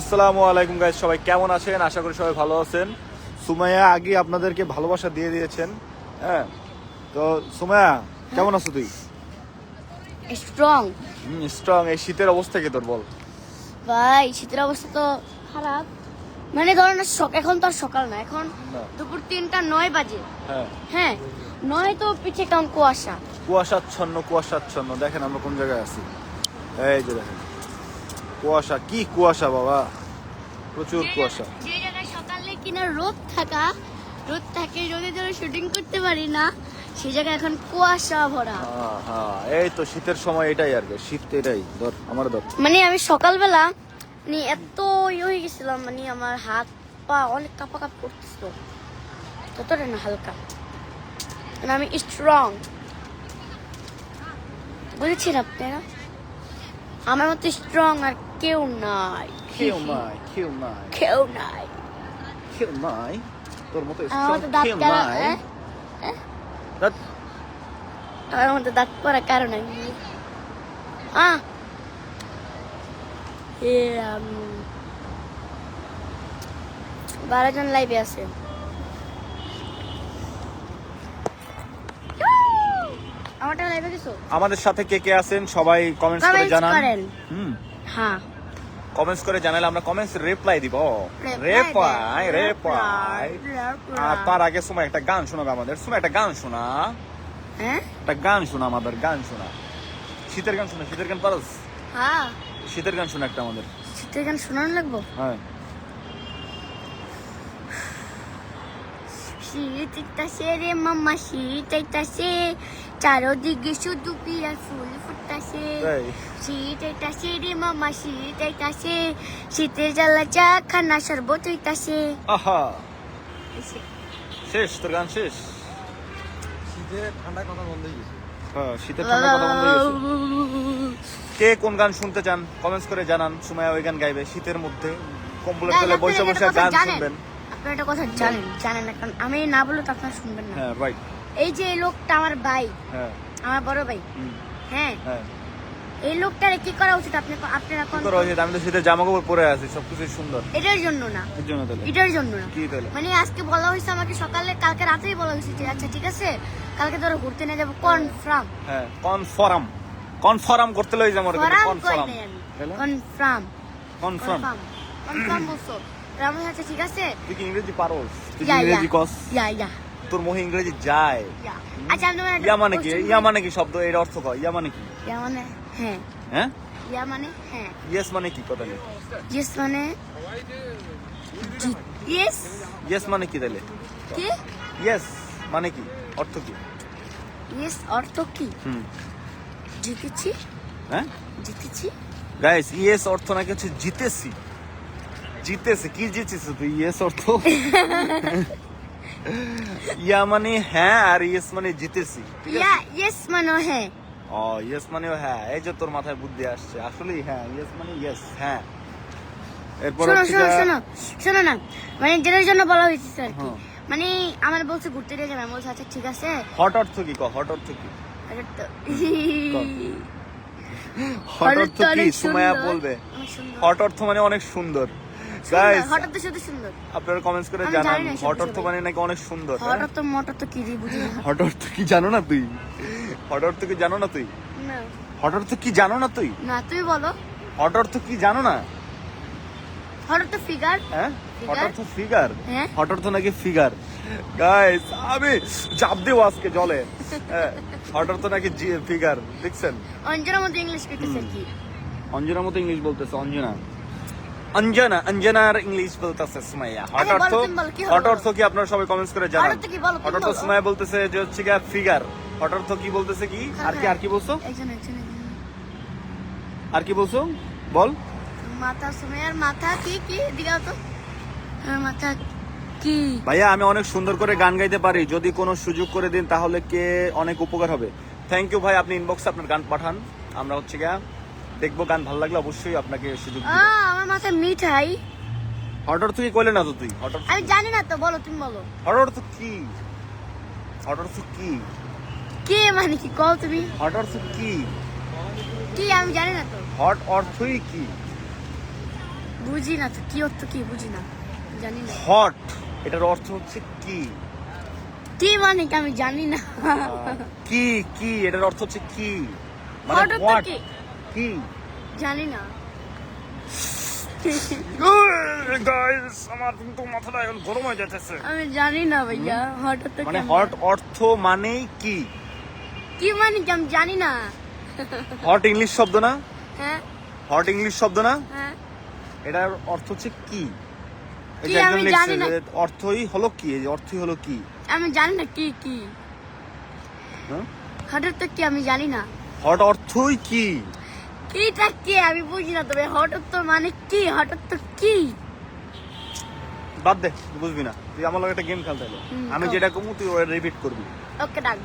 আসসালামু আলাইকুম গাইজ সবাই কেমন আছেন? আশা করি সবাই ভালো আছেন। সুমাইয়া আগে আপনাদেরকে ভালোবাসা দিয়ে দিয়েছেন হ্যাঁ? তো সুমাইয়া কেমন আছো তুই? স্ট্রং স্ট্রং এই শীতের অবস্থা কি তোর বল? ভাই শীতের অবস্থা তো খারাপ। মানে ধরেন এখন তো আর সকাল না এখন দুপুর তিনটা নয় বাজে। হ্যাঁ। হ্যাঁ নয় তো পিঠে কেমন কুয়াশা। কুয়াশাচ্ছন্ন কুয়াশাচ্ছন্ন। দেখেন আমরা কোন জায়গায় আছি। এই যে দেখেন। কুয়াশা কি কুয়াশা বাবা? প্রচুর কুয়াশা। যে জায়গায় সকালে কিনা রোদ থাকা রোদ থাকে রোদে ধরে শুটিং করতে পারি না সেই জায়গায় এখন কুয়াশা ভরা। হ্যাঁ হ্যাঁ এই তো শীতের সময় এটাই আর কি শীত এটাই। ধর আমার ধর। মানে আমি সকালবেলা মানে এত ইয়ে হয়ে গেছিলাম মানে আমার হাত পা অনেক কাপা কাপ করতেছিল। ততটা না হালকা। মানে আমি স্ট্রং বুঝেছেন আপনারা আমার মতো স্ট্রং আর কেউ নাই। কেউ নাই কেউ নাই। কেউ নাই। কেউ নাই? তোর মতো দাঁত কেউ নাই? হ্যাঁ? ধ্যাৎ, আমার মতো দাঁত পড়া কারণ আহ বারো জন লাইভে আছে। আমাদের সাথে কে কে আছেন সবাই কমেন্টস করে জানান। হুম। হ্যাঁ। কমেন্টস করে জানালে আমরা কমেন্টস রিপ্লাই দিব। রিপ্লাই রিপ্লাই আর তার আগে সময় একটা গান শোনাবে আমাদের। সময় একটা গান শোনা। হ্যাঁ? একটা গান শোনা আমাদের গান শোনা। শীতের গান শোনা শীতের গান পারস? হ্যাঁ। শীতের গান শোনা একটা আমাদের। শীতের গান শোনানো লাগবো? হ্যাঁ। শীত ইতাসে রে মামা শীত ইতাসে চারোদিকে শুধু পিয়ার ফুল ফুটতাছে শীত ইতাসে রে মামা শীত ইতাসে শীতের জ্বালা চা খানা শরবত হইতাছে আহা! শেষ তোর গান শেষ? শীতের ঠান্ডা কথা বন্ধ হয়ে গেছে। হ্যাঁ শীতের ঠান্ডা কথা বন্ধ হয়ে গেছে। কে কোন গান শুনতে চান কমেন্টস করে জানান সময় ওই গান গাইবে। শীতের মধ্যে কম্বলের তলে বসে বসে একটা কথা গান জানেন? শুনবেন। আপনারা একটা কথা জানেন জানেন না কারণ আমি না বললে তো আপনারা শুনবেন না। হ্যাঁ রাইট এই যে এই লোকটা আমার ভাই হ্যাঁ। আমার বড় ভাই। হ্যাঁ। হ্যাঁ। এই লোকটার কি করা উচিত আপনি আপনারা কোন করা উচিত? আমি তো শীতের জামা কাপড় পরে আছি সবকিছু সুন্দর। এটার জন্য না। এর জন্য তাহলে। এটার জন্য না। কি তাহলে? মানে আজকে বলা হয়েছে আমাকে সকালে কালকে রাতেই বলা হয়েছে যে আচ্ছা ঠিক আছে কালকে ধরো ঘুরতে নিয়ে যাব কনফার্ম হ্যাঁ কনফার্ম কনফার্ম করতে লই যাব from confirm confirm confirm confirm confirm বলছো। রামু আচ্ছা ঠিক আছে? তুই কি ইংরেজি পারোস? তুই ইংরেজি কস? ইয়া ইয়া তোর মোহে ইংরেজি যায়। আচ্ছা ইয়া মানে কি? ইয়া মানে কি শব্দ? এর অর্থ কয়? ইয়া মানে কি? ইয়া মানে হ্যাঁ। হ্যাঁ? ইয়া মানে হ্যাঁ। ইয়েস মানে কি কথা নেই ইয়েস মানে ইয়েস। ইয়েস মানে কি তাহলে? কি? ইয়েস মানে কি? অর্থ কি? ইয়েস অর্থ কি? হুম। জিতেছি। হ্যাঁ? জিতেছি। গাইস ইয়েস অর্থ নাকি হচ্ছে জিতেছি? জিতেছি। কি জিতেছিস তুই? ইয়েস অর্থ? ইয়া মানে হ্যাঁ আর ইয়েস মানে জিতেছি ইয়া ইয়েস মানে হ্যাঁ। ও ইয়েস মানে হ্যাঁ এই যে তোর মাথায় বুদ্ধি আসছে আসলেই হ্যাঁ ইয়েস মানে ইয়েস হ্যাঁ। এরপর শোনো শোনো শোনো শোনো না মানে যেটার জন্য বলা হয়েছে স্যার কি। মানে আমার বলছে ঘুরতে নিয়ে যাবে আমি বলছি আচ্ছা ঠিক আছে। হট অর্থ কি? ক হট অর্থ কি? হট অর্থ কি। অনেক বলবে। হট অর্থ মানে অনেক সুন্দর, গাইস হঠাৎ তো শুধু সুন্দর। আপনারা কমেন্টস করে জানান হট অর্থ মানে নাকি অনেক সুন্দর হ্যাঁ? তো মোটর তো কি দিয়ে বুঝি হট অর্থ কি জানো না তুই? হট অর্থ কি জানো না তুই? না। হট অর্থ কি জানো না তুই? না তুই বলো। হট অর্থ কি জানো না? তো ফিগার হ্যাঁ? হট অর্থ ফিগার হ্যাঁ। হট অর্থ নাকি ফিগার গাইস আমি চাপ দেবো আজকে জলে। হ্যাঁ হট অর্থ নাকি ফিগার দেখছেন? অঞ্জনার মধ্যে ইংলিশ শিখেছে কি। অঞ্জনার মতো ইংলিশ বলতেছে অঞ্জনা। অঞ্জনা অঞ্জনার ইংলিশ বলতেছে সুমাইয়া। হট অর্থ কি? হট অর্থ কি আপনারা সবাই কমেন্টস করে জানান? হট অর্থ কি। সুমাইয়া বলতেছে যে হচ্ছে গিয়া ফিগার হট অর্থ কি বলতেছে কি? আর কি আর কি বলছো। আর কি বলছো? বল। মাথা সুমাইয়ার মাথা কি কি? দিগাও তো। আমার মাথা কি? ভাইয়া আমি অনেক সুন্দর করে গান গাইতে পারি। যদি কোনো সুযোগ করে দিন তাহলে কে অনেক উপকার হবে। থ্যাংক ইউ ভাই আপনি ইনবক্সে আপনার গান পাঠান। আমরা হচ্ছে গিয়া দেখব গান ভালো লাগলে অবশ্যই আপনাকে সুযোগ আমার মাথায় মিঠাই। হট তুই কইলে না তো তুই? অর্থ আমি জানি না তো বলো তুমি বলো। হট অর্থ কি? হট অর্থ কি? কে মানে কি কও তুমি? হট অর্থ কি? কি আমি জানি না তো। হট অর্থই কি? বুঝি না তো কি অর্থ কি বুঝি না। জানি না। হট এটার অর্থ হচ্ছে কি? কি মানে কি আমি জানি না। কি কি এটার অর্থ হচ্ছে কি? মানে what? কি? জানি না। গাইস আমার কিন্তু মাথাটা এখন গরম হয়ে যাচ্ছে আমি জানি না ভাইয়া অর্থ মানে হট অর্থ মানেই কি? কি মানে কি আমি জানি না। হট ইংলিশ শব্দ না? হ্যাঁ। হট ইংলিশ শব্দ না? হ্যাঁ। এটার অর্থ হচ্ছে কি? যে একজন লিখছে জানি না। অর্থই হলো কি? এই অর্থই হলো কি? আমি জানি না কি কি? হট অর্থ কি আমি জানি না। হট অর্থই কি? কিটা কি? আমি বুঝি না তবে অর্থ মানে কি? অর্থ কি? বাদ দে বুঝবি না। তুই আমার লগে একটা গেম খেলতে হলো আমি যেটা কমু তুই ওটা রিপিট করবি। ওকে ডাক।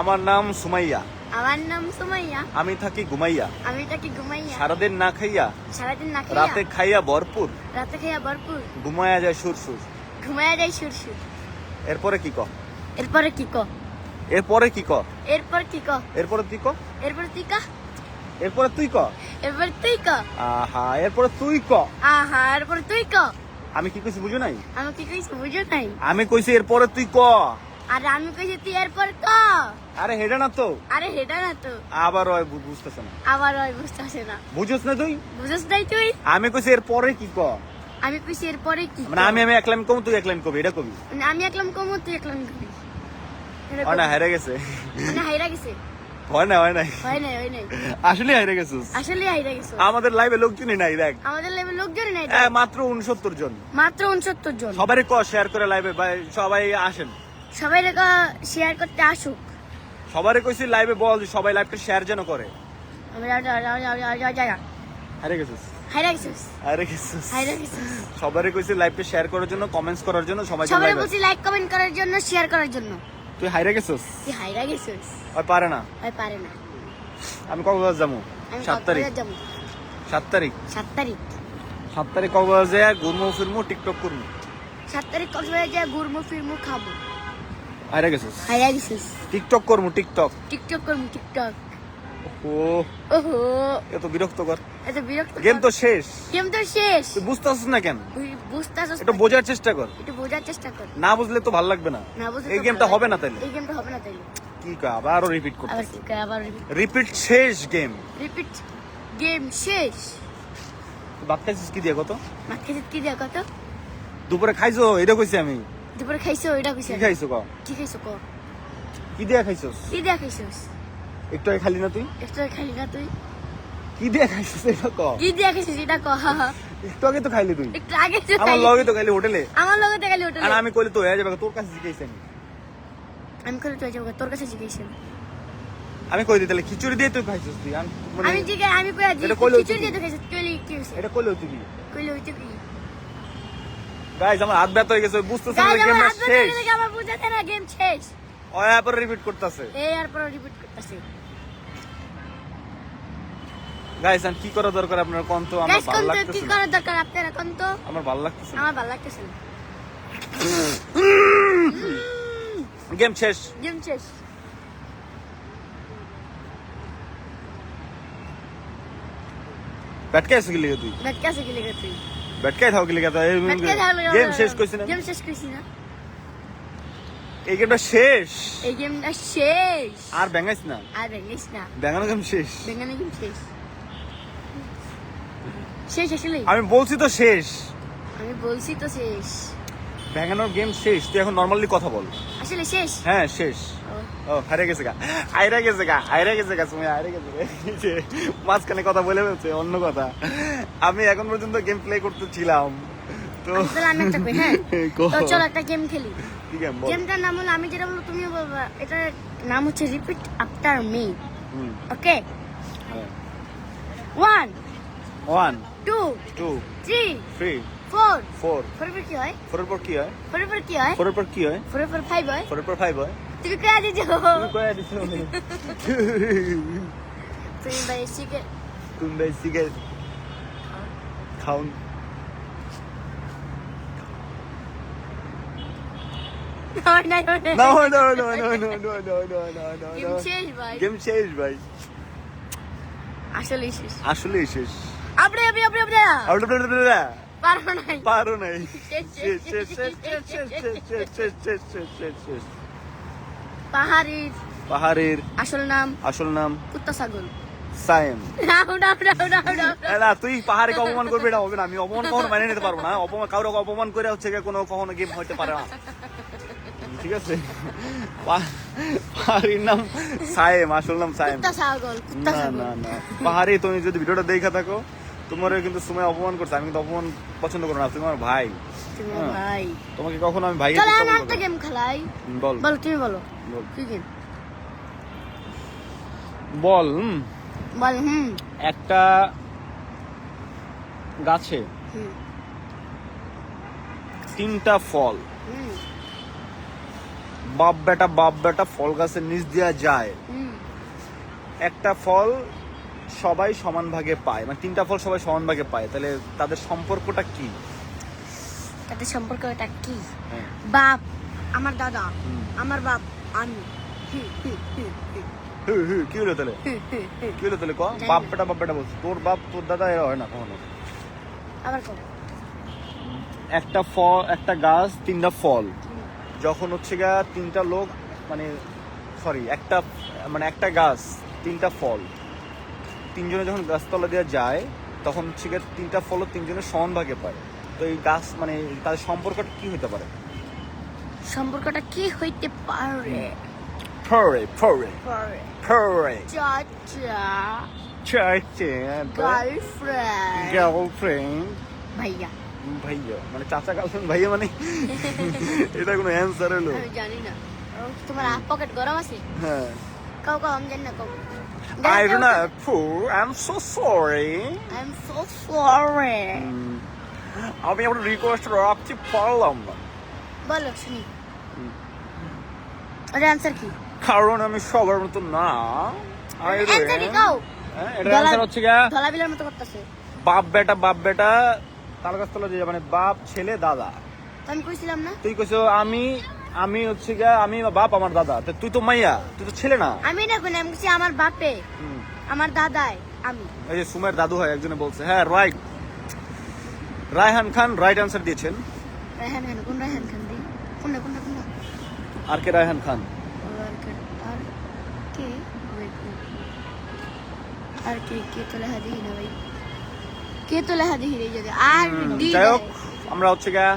আমার নাম সুমাইয়া। আমার নাম সুমাইয়া? আমি থাকি ঘুমাইয়া। আমি তাকে ঘুমাইয়া। সারাদিন না খাইয়া সারাদিন না রাতে খাইয়া খাইয়া ভরপুর। রাতে খাইয়া ভরপুর? ঘুমায়া যায় সুর সুর ঘুমাইয়া যাই সুর সুর এরপরে কি ক? এরপরে কি ক? এরপরে কি ক? এরপর কি ক? এরপরে তুই ক? এরপর তুই ক? এরপরে তুই ক? এরপর তুই ক? আহা এরপরে তুই ক? আহা এরপর তুই ক? আমি কি কইছি বুঝো নাই? আমি কি কইছি বুঝো নাই? আমি কইছি এরপরে তুই ক। আরে আমি কইছি তুই এরপর ক? আরে হেডা না তো। আরে হেটা না তো। আবার ওই বু- না। আবার ওই বুঝতে আসে না। বুঝোস না তুই? বুঝছ নাই তুই? আমি কইছি এরপরে কি ক? আমি কইছি এরপরে কি মানে আমি আমি এক লাইন কম তুই এক লাইন কবি এটা কবি। মানে আমি একলাম কমু তুই একলাম কবি। এটা হয় না কবি। হেরে গেছে। মানে হাইরা গেছে। হয় না হয় না। হয় নাই হয় নাই। আসলে হেরে গেছিস আসলে হাইরা গেছে। আমাদের লাইভে লোকজনই নাই দেখ। আমাদের লেভেল লোকজন নাই এ, মাত্র উনসত্তর জন। মাত্র উনসত্তর জন। সবারই ক শেয়ার করে লাইভে সবাই আসেন। সবাই রেখা শেয়ার করতে আসুক। সবারই কইছি লাইভে বল সবাই লাইভটা শেয়ার যেন করে। যা। গেছিস হাইরা গেছিস হারে গেছিস হাইরা গেছিস সবারই কইছি লাইভটা শেয়ার করার জন্য কমেন্টস করার জন্য সবাই সবাই বলছি লাইক কমেন্ট করার জন্য শেয়ার করার জন্য। তুই হাইরে গেছিস? তুই হাইরা গেছিস? ওই পারে না। ভাই পারে না। আমি কক্সবাজার যাব। আমি সাত তারিখ। সাত তারিখ? সাত তারিখ। সাত তারিখ কক্সবাজার যায় ঘুরমু ফিরমু টিকটক করমু। সাত তারিখ কক্সবাজার যা ঘুরমু ফিরমু খাব। হাইরে গেছিস? হাইরা গেছিস? টিকটক করমু টিকটক। টিকটক করব টিকটক। ও ওহো। এত বিরক্ত কর এত বিরক্ত গেম তো শেষ। গেম তো শেষ। তুই বুঝতেছিস না কেন? তুই বুঝতেছিস একটু বোঝার চেষ্টা কর। একটু বোঝার চেষ্টা কর। না বুঝলে তো ভালো লাগবে না। না বুঝলে এই গেমটা হবে না তাইলে। এই গেমটা হবে না তাইলে। কি কয় আবারও রিপিট আবার করতেছি। কি করে আবার রিপিট শেষ গেম। রিপিট গেম শেষ। কি দিয়ে কত? কি দেয়া কত? দুপুরে খাইছো? এটা কইছি আমি। দুপুরে খাইছো ওইটা কইছি কি খাইছো ক কি খাইছো ক কি দিয়ে খাইছস? কি দেয়া খাইছোস? একটু খালি না তুই? একটু খাইলি না তুই? কি দিয়ে খাইছিস এটা ক? কি দেয়া খাইছিস এটা ক? একটু আগে তো খাইলি তুই। একটু আগে তো আমার লগে তো খাইলি হোটেলে। আমার লগে তো খাইলি ওটা আর আমি কইলে তো হয়ে যাবে তোর কাছে জিজ্ঞাসি আমি। আমি করে তুই যাব তোর কাছে জিজ্ঞেস আমি। কই দিই তাহলে? খিচুড়ি দিয়ে তুই খাইছিস তুই? আমি মানে আমি কই কইলে খিচুড়ি দিয়ে তো খাইছিস? কইলি কি হইছে? এটা কইলে তুই কি? কইলে গাইস আমার হাত ব্যথা হয়ে গেছে বুঝতেছেন গাইজ গেম শেষ। আমার বুঝাতে না গেম শেষ। ওই আবার রিপিট করতেছে। এই আর পরে রিপিট করতেছে। গাইস কি করা দরকার আমার ভালো লাগতেছে কি করা দরকার আমার ভালো লাগতেছে আমার ভালো লাগতেছে গেম শেষ। গেম শেষ। না। গেম শেষ এই গেমটা শেষ। এই গেমটা শেষ। আর ব্যাঙ্গাইস না? আর ব্যাঙ্গাইস না। ব্যাঙ্গানো গেম শেষ। গেম শেষ। শেষ আসলে আমি বলছি তো শেষ। আমি বলছি তো শেষ। ব্যাঙ্গানোর গেম শেষ। তুই এখন নর্মালি কথা বল। আসলে শেষ? হ্যাঁ শেষ। ও, হারে গেছে গা। আইরা গেছে গা আইরা গেছে গা তুমি আইরা গেছে। যে মাঝখানে কথা বলে ফেলছে অন্য কথা। আমি এখন পর্যন্ত গেম প্লে করতেছিলাম তো আমি একটা কই হ্যাঁ। তো চলো একটা গেম খেলি। কি গেম বল? গেমটার নাম হলো আমি যেটা বলব তুমিও বলবা। এটার নাম হচ্ছে repeat after me okay. One one two two three three four four ফোরের পর কি হয় ফোরের পর কি হয় ফোরের পর কি হয় ফোরের পর কি হয় ফোরের পর ফাইভ হয় ফোরের পর ফাইভ হয় তুমি কে দিছো তুমি কয়ে দিছো তুমি ভাই শিখে তুমি খাউন নয় নয় নয় No, no, no, no, no, no, no, no, no, no, game no. শেষ ভাই ভাই আসলেই শেষ, அப்படியே அப்படியே அப்படியே அப்படியே সায়েম তুই পাহাড়ে অপমান করবি এটা হবে না আমি অপমান কখনো মানে নিতে পারব না অপমান কারও অপমান করে হচ্ছে কোনো কখনো গেম হইতে পারে না ঠিক আছে পাহাড়ির নাম সায়েম আসল নাম সায়েম না না না পাহাড়ি তুমি যদি ভিডিওটা দেখে থাকো তোমার কিন্তু সময় অপমান করছে আমি কিন্তু অপমান পছন্দ করো না। তুমি আমার ভাই। হ্যাঁ। ভাই। তোমাকে কখনো আমি ভাই চলো আমি একটা গেম খেলাই। বল। বলো তুমি বলো। কি গেম বল। বল হুম। একটা গাছে তিনটা ফল। বাপ বেটা বাপ বেটা ফল গাছের নিচ দেওয়া যায়। একটা ফল সবাই সমান ভাগে পায় মানে তিনটা ফল সবাই সমান ভাগে পায় তাহলে তাদের সম্পর্কটা কি? তাদের সম্পর্কটা কি? হ্যাঁ। বাপ আমার দাদা আমার বাপ আমি। কি হলো তাহলে। কি হলো তাহলে? ক? বাপ। বেটা বাপ বেটা বলছে তোর বাপ তোর দাদা এরা হয় না কখনো? আবার কব একটা ফল একটা গাছ তিনটা ফল। যখন হচ্ছে গা তিনটা লোক মানে সরি একটা মানে একটা গাছ তিনটা ফল। তিনজনে যখন গাছতলা দিয়ে যায় তখন হচ্ছে গিয়ে তিনটা ফলও তিনজনে সমান ভাগে পায়। তো এই গাছ মানে তাদের সম্পর্কটা কি হতে পারে? সম্পর্কটা কি হইতে পারে? ফরে ফরে পারে ফরে চাচা। চাচে গার্লফ্রেন্ড। গার্লফ্রেন্ড। ভাইয়া। ভাইয়া মানে চাচা গার্লফ্রেন্ড ভাইয়া মানে? এটা কোনো অ্যান্সার হলো। আমি জানি না। তোমার হাত পকেট গরম আছে? হ্যাঁ। কাউ কাউ আমি জানি না cow I do not fool. I'm so sorry. I so sorry হুম, আমি আমার রিকোয়েস্ট রাখতে পারলাম না বলো শুনি। ওর অ্যান্সার কি? কারণ আমি সবার মতো না। I অ্যান্সার কি ran- কাও। হ্যাঁ, এটার answer হচ্ছে গিয়া ধলা বিলের মতো করতেছে। বাপ বেটা বাপ বেটা তাল গাছ তলা দিয়ে মানে বাপ ছেলে দাদা। আমি কইছিলাম না। তুই কইছো আমি আমি হচ্ছে গিয়া আমি বাপ আমার দাদা। তো তুই তো মাইয়া তুই তো ছেলে না? আমি না কোন আমি কইছি আমার বাপে। আমার দাদাই আমি। এই যে সুমের দাদু হয় একজনে বলছে হ্যাঁ right Raihan Khan right answer দিয়েছেন। রায়হান খান কোন রায়হান খান দি? কোনটা কোনটা কোনটা? আর কে রায়হান খান? আর কে আর কে? কে কে তো লেখা দেখি না ভাই। কে তো লেখা রে যদি আর ডি যাই হোক আমরা হচ্ছে গিয়া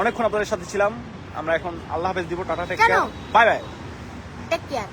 অনেকক্ষণ আপনাদের সাথে ছিলাম। আমরা এখন আল্লাহ হাফেজ দিব tata take care bye bye take care